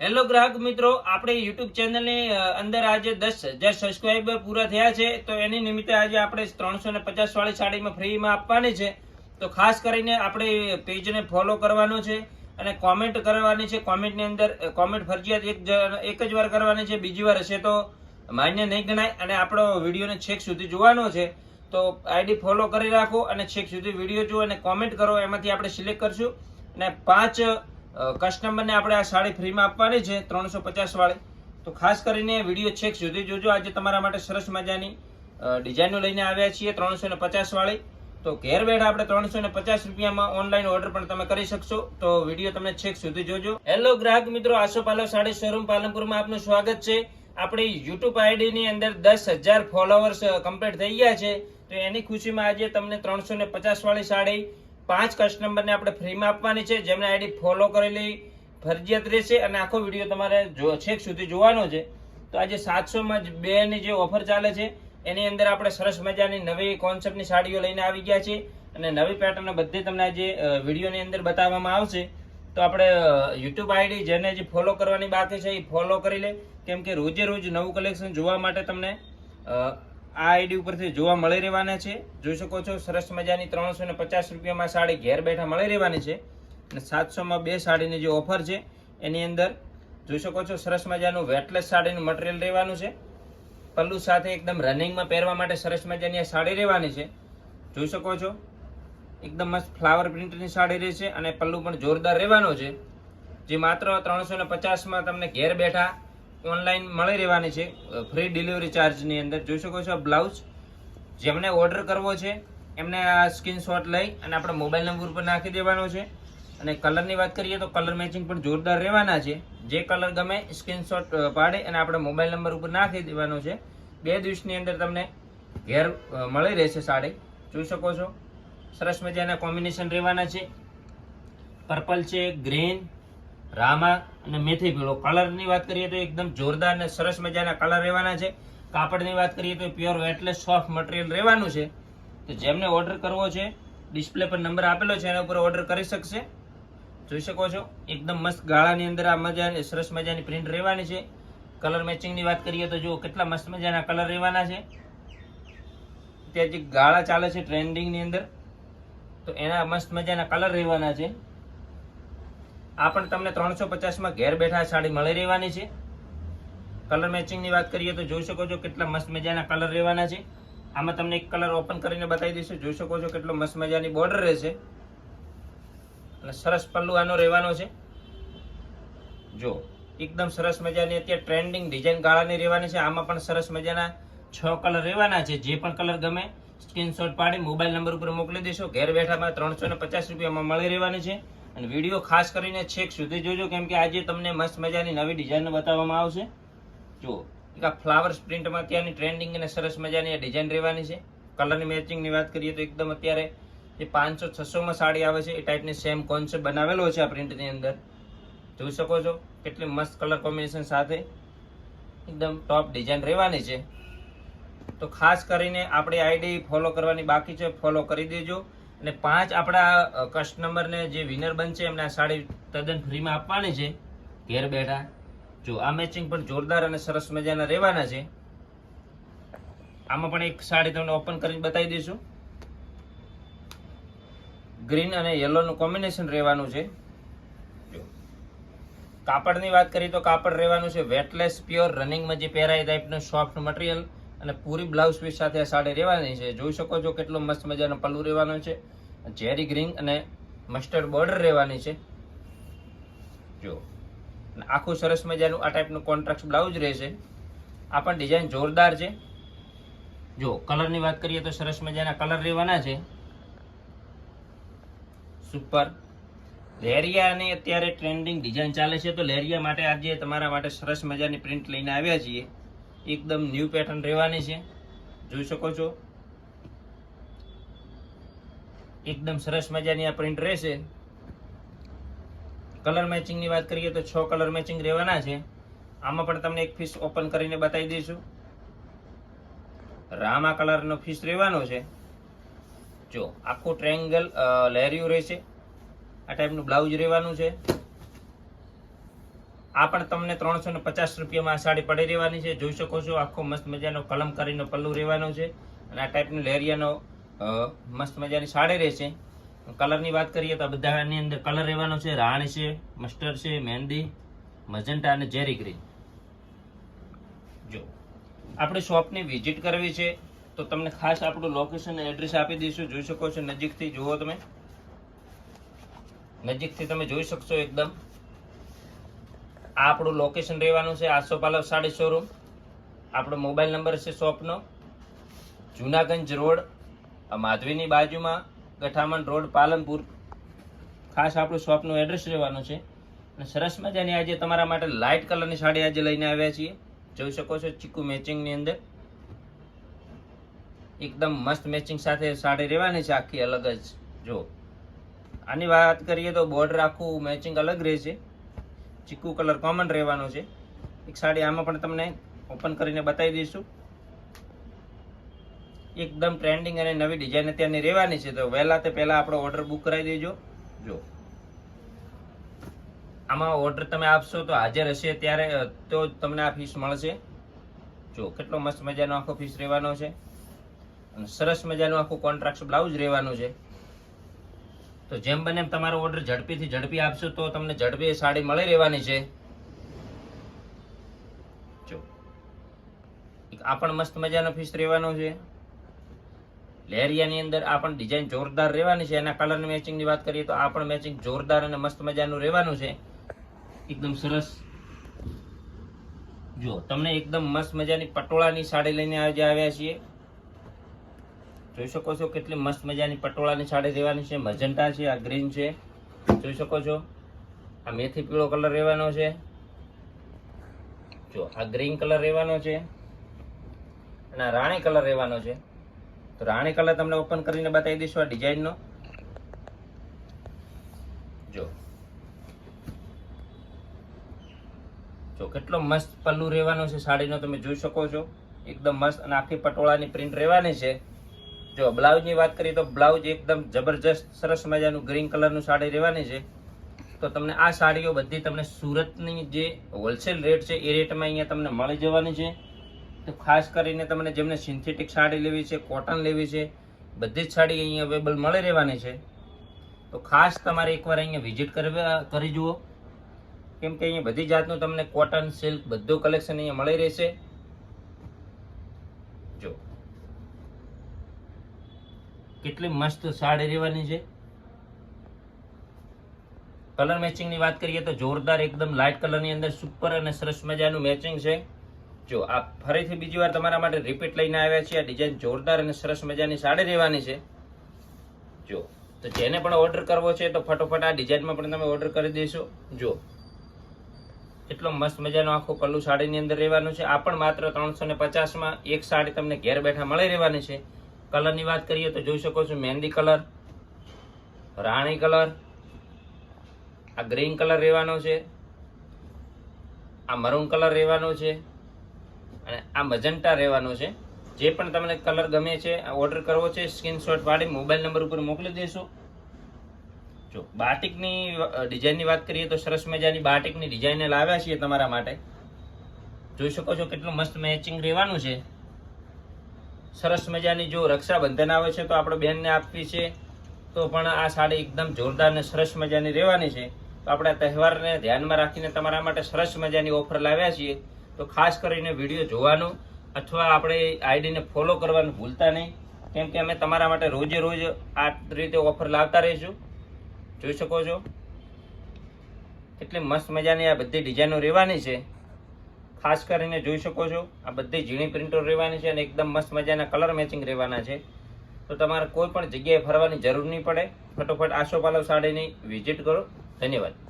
Hello ગ્રાહક મિત્રો, આપણે યુટ્યુબ ચેનલની અંદર આજે દસ હજાર સબસ્ક્રાઈબર પૂરા થયા છે. તો એની નિમિત્તે આજે આપણે ત્રણસો ને પચાસ વાળી સાડીમાં ફ્રીમાં આપવાની છે. તો ખાસ કરીને આપણે પેજને ફોલો કરવાનો છે અને કોમેન્ટ કરવાની છે. કોમેન્ટની અંદર કોમેન્ટ ફરજિયાત એક એક જ વાર કરવાની છે. બીજી વાર હશે તો માન્ય નહીં ગણાય અને આપણો વિડીયોને છેક સુધી જોવાનો છે. તો આઈડી ફોલો કરી રાખો અને છેક સુધી વીડિયો જુઓ અને કોમેન્ટ કરો. એમાંથી આપણે સિલેક્ટ કરશું. અને પાંચ કસ્ટમરને આપણે આ સાડી ફ્રીમાં આપવાની છે, ત્રણસો પચાસ વાળી. તો ખાસ કરીને વીડિયો છેક સુધી જોજો. આજે તમારા માટે સરસ મજાની ડિઝાઇનો લઈને આવ્યા છીએ, ત્રણસો ને પચાસ વાળી. તો ઘેર બેઠા આપણે ત્રણસો ને પચાસ રૂપિયામાં ઓનલાઈન ઓર્ડર પણ તમે કરી શકશો. તો વીડિયો તમે છેક સુધી જોજો. હેલો ગ્રાહક મિત્રો આશો પાલવ સાડી શોરૂમ પાલનપુરમાં આપનું સ્વાગત છે. આપણી યુટ્યુબ આઈડીની અંદર દસ હજાર ફોલોવર્સ કમ્પ્લીટ થઈ ગયા છે. તો એની ખુશીમાં આજે તમને ત્રણસો ને પચાસ વાળી સાડી પાંચ કસ્ટમરને આપણે ફ્રીમાં આપવાની છે. જેમને આઈડી ફોલો કરેલી ફરજિયાત રહેશે અને આખો વીડિયો તમારે જો- છેક સુધી જોવાનો છે. તો આજે સાતસોમાં જ બેની જે ઓફર ચાલે છે, એની અંદર આપણે સરસ મજાની નવી કોન્સેપ્ટની સાડીઓ લઈને આવી ગયા છીએ. અને નવી પેટર્ન બધી તમને આજે વિડીયોની અંદર બતાવવામાં આવશે. તો આપણે યુટ્યુબ આઈડી જેને જે ફોલો કરવાની બાકી છે, એ ફોલો કરી લે. કેમ કે રોજે રોજ નવું કલેક્શન જોવા માટે તમને આ આઈડી ઉપરથી જોવા મળી રહેવાના છે. જોઈ શકો છો, સરસ મજાની ત્રણસો ને પચાસ રૂપિયામાં સાડી ઘેર બેઠા મળી રહેવાની છે. અને સાતસોમાં બે સાડીની જે ઓફર છે, એની અંદર જોઈ શકો છો, સરસ મજાનું વેટલેસ સાડીનું મટીરિયલ રહેવાનું છે. પલ્લુ સાથે એકદમ રનિંગમાં પહેરવા માટે સરસ મજાની આ સાડી રહેવાની છે. જોઈ શકો છો, એકદમ મસ્ત ફ્લાવર પ્રિન્ટની સાડી રહેશે અને પલ્લુ પણ જોરદાર રહેવાનો છે. જે માત્ર ત્રણસો ને પચાસમાં તમને ઘેર બેઠા ઓનલાઈન મળી રહેવાની છે. ફ્રી ડિલિવરી ચાર્જની અંદર. જોઈ શકો છો બ્લાઉઝ જેમને ઓર્ડર કરવો છે, એમને આ સ્ક્રીનશોટ લઈ અને આપણે મોબાઈલ નંબર ઉપર નાખી દેવાનો છે. અને કલરની વાત કરીએ તો કલર મેચિંગ પણ જોરદાર રહેવાના છે. જે કલર ગમે સ્ક્રીનશોટ પાડે અને આપણે મોબાઈલ નંબર ઉપર નાખી દેવાનો છે. બે દિવસની અંદર તમને ઘેર મળી રહેશે સાડી. જોઈ શકો છો. સરસ મજાના કોમ્બિનેશન રહેવાના છે. પર્પલ છે ગ્રીન રામા અને મેથી પીળો. કલરની વાત કરીએ તો એકદમ જોરદાર અને સરસ મજાના કલર રહેવાના છે. કાપડની વાત કરીએ તો પ્યોર વેટલેસ સોફ્ટ મટીરિયલ રહેવાનું છે. તો જેમને ઓર્ડર કરવો છે ડિસ્પ્લે પર નંબર આપેલો છે, એના ઉપર ઓર્ડર કરી શકશે. જોઈ શકો છો? એકદમ મસ્ત ગાળાની અંદર આ મજા સરસ મજાની પ્રિન્ટ રહેવાની છે. કલર મેચિંગની વાત કરીએ તો જુઓ કેટલા મસ્ત મજાના કલર રહેવાના છે. ત્યાં જે ગાળા ચાલે છે ટ્રેન્ડિંગની અંદર, તો એના મસ્ત મજાના કલર રહેવાના છે. આ પણ તમને ત્રણસો પચાસમાં ઘેર બેઠા સાડી મળી રહેવાની છે. કલર મેચિંગની વાત કરીએ તો જોઈ શકો છો કેટલા મસ્ત મજાના કલર રહેવાના છે. આમાં તમને એક કલર ઓપન કરીને બતાવી દઈશું. જોઈ શકો છો કેટલો મસ્ત મજાની બોર્ડર રહેશે અને સરસ પલ્લુ આનો રહેવાનો છે. જો, એકદમ સરસ મજાની અત્યારે ટ્રેન્ડિંગ ડિઝાઇન ગાળાની રહેવાની છે. આમાં પણ સરસ મજાના છ કલર રહેવાના છે. જે પણ કલર ગમે સ્ક્રીનશોટ પાડી મોબાઈલ નંબર ઉપર મોકલી દેશો. ઘેર બેઠામાં ત્રણસો પચાસ રૂપિયામાં મળી રહેવાની છે. અને વીડિયો ખાસ કરીને છેક સુધી જોજો, કેમ કે આજે તમને મસ્ત મજાની નવી ડિઝાઇન બતાવવામાં આવશે. જુઓ, એક આ ફ્લાવર્સ પ્રિન્ટમાં અત્યારની ટ્રેન્ડિંગ અને સરસ મજાની આ ડિઝાઇન રહેવાની છે. કલરની મેચિંગની વાત કરીએ તો એકદમ અત્યારે જે પાંચસો, છસોમાં સાડી આવે છે. એ ટાઈપની સેમ કોન્સેપ્ટ બનાવેલો છે આ પ્રિન્ટની અંદર. જોઈ શકો છો કેટલી મસ્ત કલર કોમ્બિનેશન સાથે એકદમ ટોપ ડિઝાઇન રહેવાની છે. તો ખાસ કરીને આપણી આઈડી ફોલો કરવાની બાકી છે ફોલો કરી દેજો. અને પાંચ આપણા કસ્ટમરને જે વિનર બનશે, એમને આ સાડી તદ્દન ફ્રીમાં આપવાની છે. ઘેર બેઠા. જો આ મેચિંગ પણ જોરદાર અને સરસ મજાના રહેવાના છે. આમાં પણ એક સાડી તમને ઓપન કરીને બતાવી દઈશું. ગ્રીન અને યલોનું કોમ્બિનેશન રહેવાનું છે. કાપડની વાત કરીએ તો કાપડ રહેવાનું છે. વેટલેસ પ્યોર રનિંગમાં જે પહેરાય ટાઈપનું સોફ્ટ મટીરિયલ અને પૂરી બ્લાઉઝ પીસ સાથે આ સાડી રહેવાની છે. જોઈ શકો છો કેટલો મસ્ત મજાનો પલ્લુ રહેવાનો છે. જેરી ગ્રીન અને મસ્ટર્ડ બોર્ડર રહેવાની છે. જો. આખું સરસ મજાનું આ ટાઈપનું કોન્ટ્રાક્ટ બ્લાઉઝ રહેશે. આ પણ ડિઝાઇન જોરદાર છે. જો કલરની વાત કરીએ તો સરસ મજાના કલર રહેવાના છે. સુપર લેરિયાની અત્યારે ટ્રેન્ડિંગ ડિઝાઇન ચાલે છે. તો લેરિયા માટે આજે તમારા માટે સરસ મજાની પ્રિન્ટ લઈને આવ્યા છીએ. એકદમ ન્યૂ પેટર્ન રહેવાની છે. જોઈ શકો છો. એકદમ સરસ મજાની આ પ્રિન્ટ રહેશે. કલર મેચિંગની વાત કરીએ તો છ કલર મેચિંગ રહેવાના છે. આમાં પણ તમને એક ફીસ ઓપન કરીને બતાવી દઈશું. રામા કલરનો ફીસ રહેવાનો છે. જો આખું ટ્રેંગલ લહેરિયું રહેશે. આ ટાઈપનું બ્લાઉઝ રહેવાનું છે. આ પણ તમને ત્રણસો ને પચાસ રૂપિયામાં સાડી પડી રહેવાની છે. જોઈ શકો છો, આખો મસ્ત મજાનો કલમકારીનો પલ્લુ રહેવાનો છે અને આ ટાઈપનો લેરિયાનો મસ્ત મજાની સાડી રહેશે. કલરની વાત કરીએ તો બધાની અંદર કલર રહેવાનો છે. રાણી છે મસ્ટર્ડ છે, મહેંદી મજન્ટા અને જેરી ગ્રીન જો, આપણે શોપની વિઝિટ કરવી છે તો તમને ખાસ આપણું લોકેશન એડ્રેસ આપી દઈશું. જોઈ શકો છો, નજીકથી જુઓ તમે. નજીકથી તમે જોઈ શકશો એકદમ. આ આપણું લોકેશન રહેવાનું છે આસો પાલવ સાડી શોરૂમ આપણો મોબાઈલ નંબર છે શોપનો. જુનાગંજ રોડ માધવીની બાજુમાં, ગઠામણ રોડ, પાલનપુર. ખાસ આપણું શોપનું એડ્રેસ રહેવાનું છે. અને સરસ મજાની આજે તમારા માટે લાઇટ કલરની સાડી આજે લઈને આવ્યા છીએ. જોઈ શકો છો ચીકુ મેચિંગની અંદર. એકદમ મસ્ત મેચિંગ સાથે સાડી રહેવાની છે આખી અલગ જ. જો, આની વાત કરીએ તો બોર્ડર આખું મેચિંગ અલગ રહેશે. ચીકુ કલર કોમન રહેવાનો છે. એક સાડી આમાં પણ તમને ઓપન કરીને બતાવી દઈશું. એકદમ ટ્રેન્ડિંગ અને નવી ડિઝાઇન અત્યારની રહેવાની છે. તો વહેલા તે પહેલાં આપણો ઓર્ડર બુક કરાવી દેજો. જો. આમાં ઓર્ડર તમે આપશો તો હાજર હશે ત્યારે તો તમને આ ફીસ મળશે. જો, કેટલો મસ્ત મજાનો આખો ફીસ રહેવાનો છે. અને સરસ મજાનું આખું કોન્ટ્રાક્ટ બ્લાઉઝ રહેવાનું છે. તો જેમ બને એમ તમારો ઓર્ડર ઝડપીથી ઝડપી આપશો તો તમને ઝડપી સાડી મળી રહેવાની છે. જો. આ પણ મસ્ત મજાનો પીસ રહેવાનો છે. લેરિયાની અંદર આ પણ ડિઝાઇન જોરદાર રહેવાની છે. એના કલર મેચિંગની વાત કરીએ તો આ પણ મેચિંગ જોરદાર અને મસ્ત મજાનું રહેવાનું છે. એકદમ સરસ. જો, તમને એકદમ મસ્ત મજાની પટોળાની સાડી લઈને આજે આવ્યા છીએ. જોઈ શકો છો કેટલી મસ્ત મજાની પટોળાની સાડી રહેવાની છે મજન્ટા છે, આ ગ્રીન છે. જોઈ શકો છો. આ મેથી પીળો કલર રહેવાનો છે. જો, આ ગ્રીન કલર રહેવાનો છે અને આ રાણી કલર રહેવાનો છે. તો રાણી કલર તમને ઓપન કરીને બતાવી દઈશું આ ડિઝાઇનનો. જો. જો, કેટલો મસ્ત પલ્લુ રહેવાનો છે, સાડીનો તમે જોઈ શકો છો. એકદમ મસ્ત અને આખી પટોળાની પ્રિન્ટ રહેવાની છે. જો બ્લાઉઝની વાત કરીએ તો બ્લાઉઝ એકદમ જબરજસ્ત સરસ મજાનું ગ્રીન કલરનું સાડી રહેવાની છે. તો તમને આ સાડીઓ બધી તમને સુરતની જે હોલસેલ રેટ છે એ રેટમાં અહીંયા તમને મળી જવાની છે. તો ખાસ કરીને તમને જેમને સિન્થેટિક સાડી લેવી છે, કોટન લેવી છે, બધી જ સાડી અહીંયા અવેલેબલ મળી રહેવાની છે. તો ખાસ તમારે એકવાર અહીંયા વિઝિટ કરવા, કરી જુઓ. કેમ કે અહીંયા બધી જાતનું તમને કોટન સિલ્ક બધું કલેક્શન અહીંયા મળી રહેશે જો કેટલી મસ્ત સાડી રહેવાની છે. કલર મેચિંગની વાત કરીએ તો જોરદાર એકદમ લાઇટ કલરની અંદર સુપર અને સરસ મજાનું મેચિંગ છે. જો આ ફરીથી બીજી વાર તમારા માટે રિપીટ લઈને આવ્યા છે આ ડિઝાઇન જોરદાર અને સરસ મજાની સાડી રહેવાની છે. જો, તો જેને પણ ઓર્ડર કરવો છે તો ફટોફટ આ ડિઝાઇનમાં પણ તમે ઓર્ડર કરી દેશો. જો એટલો મસ્ત મજાનો આખો પલ્લુ સાડીની અંદર રહેવાનું છે. આ પણ માત્ર ત્રણસો ને પચાસમાં એક સાડી તમને ઘેર બેઠા મળી રહેવાની છે. કલરની વાત કરીએ તો જોઈ શકો છો મહેંદી કલર, રાણી કલર, આ ગ્રીન કલર રહેવાનો છે, આ મરૂન કલર રહેવાનો છે અને આ મજન્ટા રહેવાનો છે. જે પણ તમને કલર ગમે છે ઓર્ડર કરવો છે સ્ક્રીનશોટ પાડી મોબાઈલ નંબર ઉપર મોકલી દેશો. જો બાટિકની ડિઝાઇનની વાત કરીએ તો સરસ મજાની બાટિકની ડિઝાઇન લાવ્યા છીએ તમારા માટે. જોઈ શકો છો કેટલું મસ્ત મેચિંગ રહેવાનું છે. સરસ મજાની જો રક્ષાબંધન આવે છે, તો આપણે બેનને આપવી છે તો પણ આ સાડી એકદમ જોરદાર અને સરસ મજાની રહેવાની છે. તો આપણે તહેવારને ધ્યાનમાં રાખીને તમારા માટે સરસ મજાની ઓફર લાવ્યા છીએ. તો ખાસ કરીને વીડિયો જોવાનું અથવા આપણે આઈડીને ફોલો કરવાનું ભૂલતા નહીં. કેમ કે અમે તમારા માટે રોજે રોજ આ રીતે ઓફર લાવતા રહીશું. જોઈ શકો છો. એટલે મસ્ત મજાની આ બધી ડિઝાઇનો રહેવાની છે. ખાસ કરીને જોઈ શકો છો, આ બધી ઝીણી પ્રિન્ટો રહેવાની છે અને એકદમ મસ્ત મજાના કલર મેચિંગ રહેવાના છે. તો તમારે કોઈ પણ જગ્યાએ ફરવાની જરૂર નહીં પડે. ફટોફટ આશોપાલવ સાડીની વિઝિટ કરો. ધન્યવાદ.